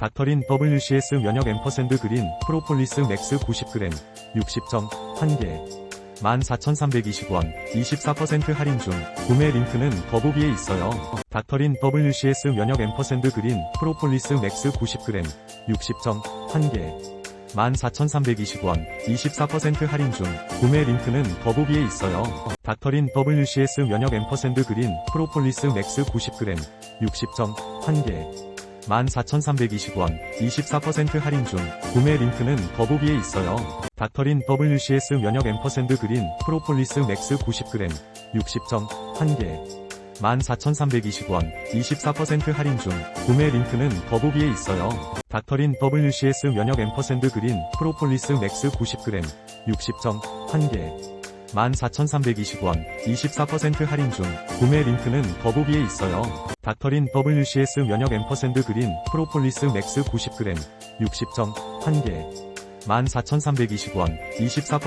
닥터린 WCS 면역 앰퍼샌드 그린 프로폴리스 맥스 90g 60점 1개 14,320원 24% 할인 중 구매 링크는 더보기에 있어요. 닥터린 WCS 면역 앰퍼샌드 그린 프로폴리스 맥스 90g 60점 1개 14,320원 24% 할인 중 구매 링크는 더보기에 있어요. 닥터린 WCS 면역 앰퍼샌드 그린 프로폴리스 맥스 90g 60점 1개 14,320원 24% 할인 중 구매 링크는 더보기에 있어요. 닥터린 WCS 면역 앰퍼샌드 그린 프로폴리스 맥스 90g 60점 1개 14,320원 24% 할인 중 구매 링크는 더보기에 있어요. 닥터린 WCS 면역 앰퍼샌드 그린 프로폴리스 맥스 90g 60점 1개 14,320원 24% 할인 중 구매 링크는 더보기에 있어요. 닥터린 WCS 면역 앰퍼샌드 그린 프로폴리스 맥스 90g 60점 1개 14,320원 24%